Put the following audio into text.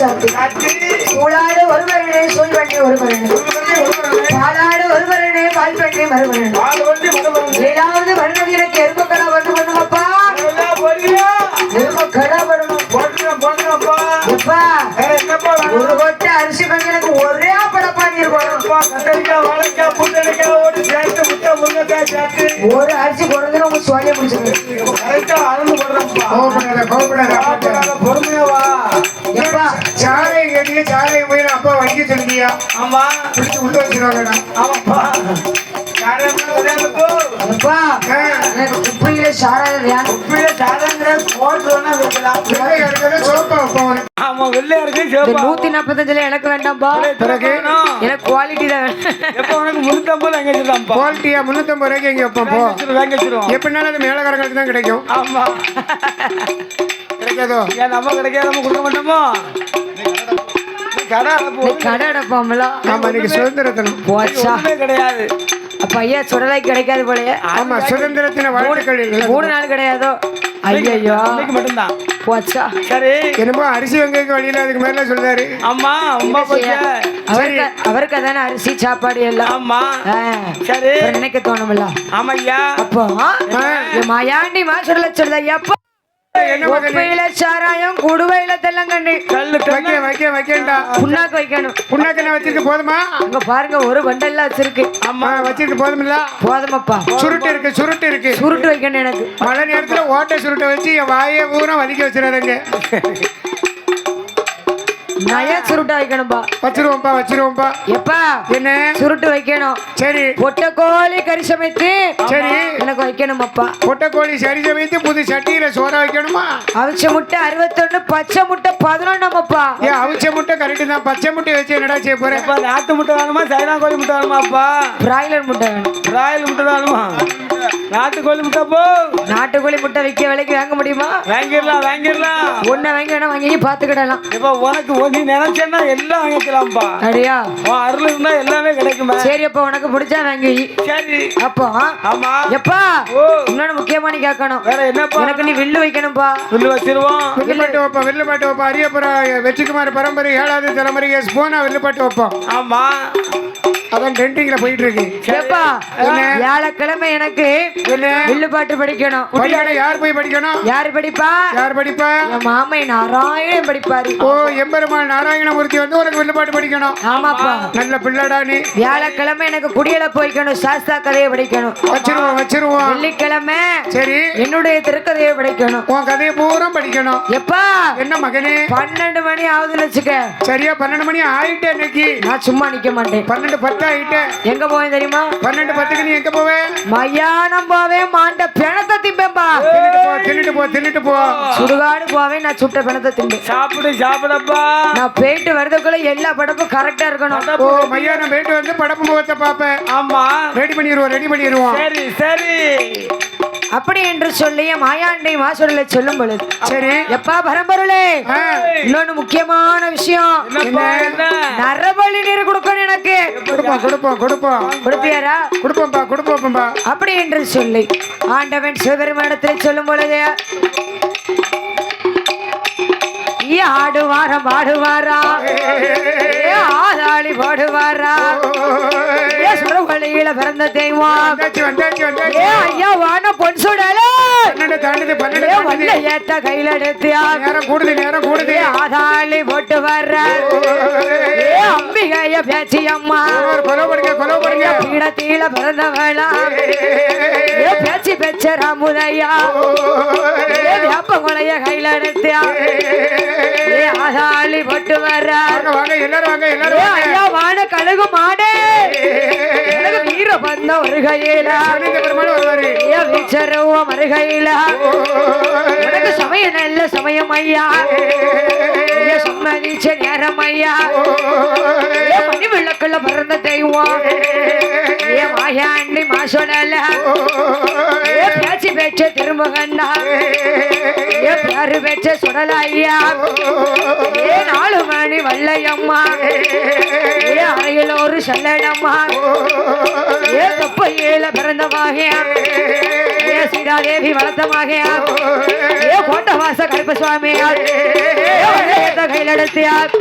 சாத்தி சூளாடு ஒருவரனே சூழ் பண்ணி ஒருவரனே பாலாடு ஒருவரனே பால் பண்ணி மறுவரனே ஏழாவது வருணது எனக்கு எரும கடா வந்து பண்ணுங்கப்பா. போறியா எரும கடா வரணும் ஒரு கொட்டை அரிசி பண்ணி எனக்கு ஒரே படப்பா நீர் ஒரு அரிசி போடுறதுன்னு உங்க சோழிய முடிச்சிருக்கு கரெக்டா அளந்து போடுறேன்ப்பா. கோபப்படாத கோபப்படாத சாப்பிடாத பொறுமையா வா. எப்பா கேட்டீங்க சாலை போய் அப்பா வைக்க சொல்லியா ஆமா. பிடிச்சு உள்ள வச்சிருவாங்கடா ஆமாப்பா. எனக்கு குப்பையில வைக்கலாம் சோப்பா வைப்போம் ஆமா வெள்ளையா இருக்கு சிவப்பா. நூத்தி நாற்பத்தஞ்சுல எனக்கு வேண்டாம்பா. பிறகு? எனக்கு குவாலிட்டி தான் வேணும். எப்ப உனக்கு முன்னூத்தம்பது எங்க வச்சிருக்கான்ப்பா குவாலிட்டியா முன்னூத்தம்பது ரூபாய்க்கு இங்க வைப்போம் போ. வாங்கி வச்சிருவோம். எப்படினாலும் அது மேலக்காரங்களுக்கு தான் கிடைக்கும். ஆமா. கிடைக்காதோ? ஏன் நம்ம கிடைக்காத நம்ம கொடுக்க மாட்டோமோ? கடை கடை அடைப்போம்ல ஆமா இன்னைக்கு சுதந்திர தினம் போச்சா? ஒண்ணுமே கிடையாது. அப்ப ஐயா சுடலை கிடைக்காது போலயே. ஆமா வாழ்த்துக்கள் மூணு நாள் கிடையாதோ? ஐயோ இன்னைக்கு மட்டும்தான். போச்சா? சரி. என்னமோ அரிசி வெங்காய்க்கு வழியில அதுக்கு மேல சொல்றாரு. அம்மா ரொம்ப அவருக்கு அவருக்கு அதானே அரிசி சாப்பாடு எல்லாம்? ஆமா. ஆ, சரி. அப்புறம் நினைக்க தோணும்ல? ஆமா ஐயா. அப்போ மாயாண்டி மாசுடல சொல்லுதா என்ன ஒப்பையில சாராயம் குடுவையில தெல்லங்கண்ணி கல்லு வைக்க வைக்க வைக்கண்டா புண்ணாக்கு வைக்கணும். புண்ணாக்கெண்ண வச்சிருக்கு போதுமா? அங்க பாருங்க ஒரு பண்டல்லாம் வச்சிருக்கு. ஆமா. வச்சிருக்கு போதுமில்ல? போதுமப்பா. சுருட்டு இருக்கு சுருட்டு இருக்கு. சுருட்டு வைக்கணும் எனக்கு. மழை நேரத்துல ஓட்டை சுருட்டை வச்சு என் வாயை பூரா வலிக்க வச்சிடாதங்க. நய சுருட்டா வைக்கணும்பா? வச்சிருவோம்ப்பா வச்சிருவோம்ப்பா. எப்பா? என்ன? சுருட்டு வைக்கணும். சரி. பொட்டை கோழி கறி சமைத்து சரி. எனக்கு வைக்கணும் அப்பா பொட்டைக்கோழி சரி சமைத்து புது சட்டியில சோற வைக்கணுமா? அவிச்ச முட்டை அறுபத்தொன்னு பச்சை முட்டை பதினொன்னாம் அப்பா ஏன் அவிச்ச முட்டை கரெக்டு தான். பச்சை முட்டை வச்சு என்னடா செய்ய போறேன் நாட்டு முட்டை வேணுமா? சைனா கோழி முட்டை வேணுமாப்பா? பிராய்லர் முட்டை வேணும். ராயல் முட்டை வேணுமா? நாட்டு கோழி முட்டை போ. நாட்டுக்கோழி முட்டை விற்க விலைக்கு வாங்க முடியுமா? வாங்கிடலாம் வாங்கிடலாம். ஒன்றை வாங்கி வேணா வாங்கி பார்த்துக்கிடலாம். இப்ப உனக்கு நீ நினைச்சேன்னா எல்லாம் வாங்கிக்கலாம்ப்பா. அப்படியா? உன் அருள் இருந்தா எல்லாமே கிடைக்குமா. சரி அப்ப உனக்கு பிடிச்சா வாங்கி. சரி. அப்போ ஆமா. எப்பா ஓ. இன்னொன்னு முக்கியமா நீ கேட்கணும். வேற என்னப்பா? எனக்கு நீ வில்லு வைக்கணும்பா. புல்லு வச்சிருவோம். வில்லுப்பாட்டு வைப்போம் வில்லுப்பாட்டு வைப்போம். அரியப்புற வெற்றிக்குமார் பரம்பரை ஏழாவது தலைமுறை எஸ் போனா வில்லுப்பாட்டு வைப்போம். ஆமா. அதான் போயிட்டு இருக்கு வியாழக்கிழமை எனக்கு வில்லு பாட்டு படிக்கணும். படிக்கணும் யார் போய் படிக்கணும்? யாரு படிப்பா? யார் படிப்பா? என் மாமை நாராயணன் படிப்பாரு. ஓ எம்பெருமாள் நாராயணமூர்த்தி வந்து உனக்கு வில்லுப்பாட்டு படிக்கணும். ஆமாப்பா. நல்ல பிள்ளடா நீ. வியாழக்கிழமை எனக்கு குடியல போய்க்கணும் சாஸ்தா கதையை படிக்கணும். வச்சிருவோம் வச்சிருவோம். வெள்ளிக்கிழமை சரி. என்னுடைய திருக்கதையை படிக்கணும். உன் கதையை பூரா படிக்கணும். எப்பா? என்ன மகனே? பன்னெண்டு மணி ஆகுதுன்னு வச்சுக்க. சரியா பன்னெண்டு மணி ஆயிட்டே இன்னைக்கு. நான் சும்மா நிக்க மாட்டேன். பன்னெண்டு பத்து ஆயிட்டே எங்க போவேன் தெரியுமா? பன்னெண்டு பத்துக்கு நீ எங்க போவே மயானம் போவேன் மாண்ட பிணத்தை திம்பேன்பா. தின்னுட்டு போ தின்னுட்டு போ தின்னுட்டு போ. சுடுகாடு போவேன் நான் சுட்ட பிணத்தை திம்பேன். சாப்பிடு சாப்பிடப்பா. நான் போயிட்டு வரதுக்குள்ள எல்லா படப்பும் கரெக்டா இருக்கணும். ஓ மையானம் போயிட்டு வந்து படப்பு முகத்தை பார்ப்பேன். ஆமா. ரெடி பண்ணிடுவோம் ரெடி பண்ணிடுவோம் சரி சரி. அப்படி என்று சொல்லி மாயாண்டை மாசுடலை சொல்லும் பொழுது சரி. எப்பா பரம்பொருளே? இன்னொன்னு முக்கியமான விஷயம். நரபலி நீர் கொடுக்கணும். எனக்கு கொடுப்போம் கொடுப்போம் கொடுப்போம். கொடுப்பியாரா? கொடுப்போம்ப்பா கொடுப்போம்ப்பா அப்படி என்று சொல்லி ஆண்டவன் சிவபெருமானத்தில் சொல்லும் பொழுது ஆடுவாரம் பாடுவாரா? ஏ ஆதாளி பாடுவாரா? ஏ சுரவழியில பிறந்த தெய்வம்? ஐயா வான பொன் சுடல? ஏத்த கையில எடுத்தியா நேரம் கூடுது நேரம் கூடுது. ஆதாளி போட்டு வர்ற அம்பிகைய பேச்சி அம்மா. பீடத்தீல பிறந்தவளா. பேச்சு பெச்ச ராமுதையா ஏ வேப்ப கொலைய கையில எடுத்தியா ஏ ஆதாளி போட்டு வர்ற வாங்க வாங்க எல்லாரும் வாங்க எல்லாரும் ஏ வாங்க. ஐயா வான கழுகு மாடே. எனக்கு வீர பந்த ஒரு கையில ஆனந்த பெருமாள் வருவாரு. ஏ வீச்சருவ மறுகையில உனக்கு சமயம் நல்ல சமயம் ஐயா. சம்மதிச்ச நேரம் ஐயா. மணி விளக்குள்ள பிறந்த தெய்வம். ஏ. மாயாண்டி மாசோடல. ஏ பேச்சு பேச்ச திருமகண்ணா ஏ. பேரு பேச்ச சுடல ஐயா. ஏ நாலு மணி வல்லையம்மா. ஏ. அறையில் ஒரு செல்லடம்மா. ஏ தொப்பையில பிறந்த மாகியா ஏ சீதாதேவி வளர்த்த மாகியா ஏ கோட்டை வாச கருப்ப சுவாமி கையில் எடுத்தியார்